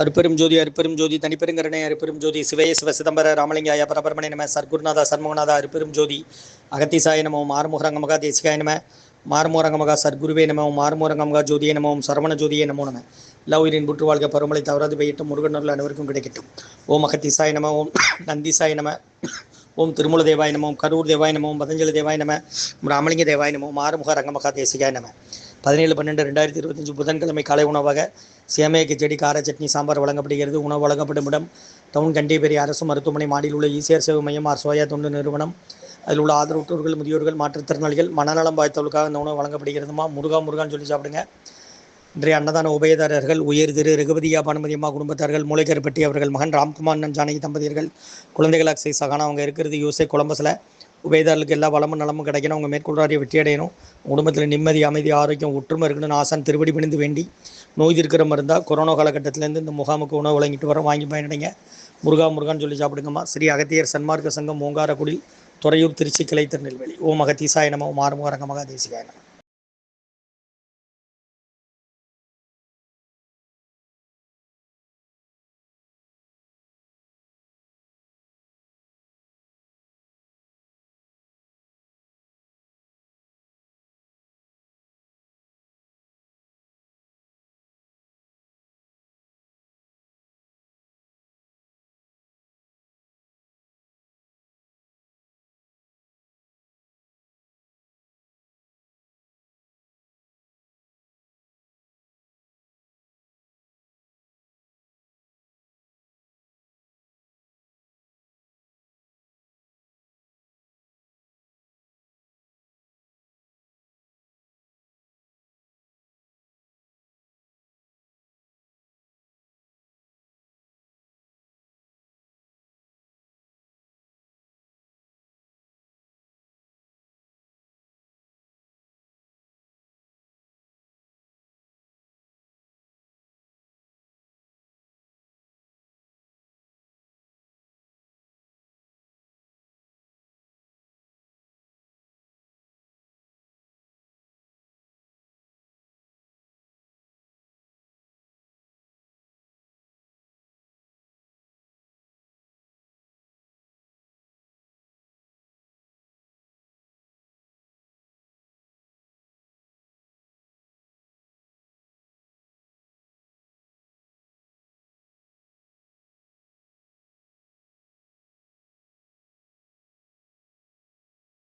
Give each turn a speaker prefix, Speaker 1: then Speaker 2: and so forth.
Speaker 1: அருப்பெரும் ஜோதி அருப்பெரும் ஜோதி தனிப்பெருங்கருணை அருப்பெரும் ஜோதி சிவய சிவ சிதம்பர ராமலிங்காய பரபரமணி நம சர்க்குருநாதா சர்மகுநாதா அருப்பெரும் ஜோதி அகத்திசாய நமோ மாறுமுகரங்கமகா தேசிகாய நம மாறுமுகரங்க சர்க்குருவே நமோ மாறுமுகரங்க ஜோதியே நமோம் சரவண ஜோதியே நமோ நம. எல்லா புற்று வாழ்க பருமலை தவறாது பெய்யட்டும் முருகனர்கள் அனைவருக்கும் கிடைக்கட்டும். ஓம் அகத்திசாய நம ஓம் நந்திசாய நம ஓம் திருமூல தேவாய கரூர் தேவாய பதஞ்சலி தேவாய நம ராமலிங்க தேவாய மாறுமுக ரங்கமகா தேசிகாய நம. பதினேழு பன்னெண்டு ரெண்டாயிரத்தி இருபத்தஞ்சு புதன்கிழமை காலை உணவாக சேமைய கிச்சடி கார சட்னி சாம்பார் வழங்கப்படுகிறது. உணவு வழங்கப்படும் இடம் டவுன் கண்டிபெரி அரசு மருத்துவமனை மாடியில் உள்ள ஈசியர் சேவை மையம் ஆர் சோயா தொண்டு நிறுவனம். அதில் உள்ள ஆதரவுற்றோர்கள் முதியோர்கள் மாற்றுத்திறனாளிகள் மனநலம் பாய்த்தவர்களுக்காக இந்த உணவு வழங்கப்படுகிறதுமா? முருகா முருகான்னு சொல்லி சாப்பிடுங்க. இன்றைய அன்னதான உபயதாரர்கள் உயர் திரு ரகுபதியா பானுமதியம்மா குடும்பத்தார்கள் மூளைக்கருப்பட்டி அவர்கள் மகன் ராம்குமார் அண்ணன் ஜானகி தம்பதியர்கள் குழந்தைகள் அக்ஸை சகானா அவங்க இருக்கிறது யூசே கொலம்பஸில் உபயதாரர்களுக்கு எல்லா வளமும் நலமும் கிடைக்கணும். அவங்க மேற்கொள்றாரிய வெற்றி அடையணும். குடும்பத்தில் நிம்மதி அமைதி ஆரோக்கியம் ஒற்றுமை இருக்கணும்னு ஆசான் திருவடி பிணிந்து வேண்டி நோய் இருக்கிற மருந்தா கொரோனா காலகட்டத்திலேருந்து இந்த முகாமுக்கு உணவு வழங்கிட்டு வரோம். வாங்கி பயனடைங்க. முருகா முருகான்னு சொல்லி சாப்பிடுங்கம்மா. ஸ்ரீ அகத்தியர் சன்மார்க்க சங்கம் ஓங்காரக்குடில் துறையூர் திருச்சி கிளை திருநெல்வேலி ஓம் அகத்தீசாய நம ஓம் ஆறுமுக ரங்கமகா நம.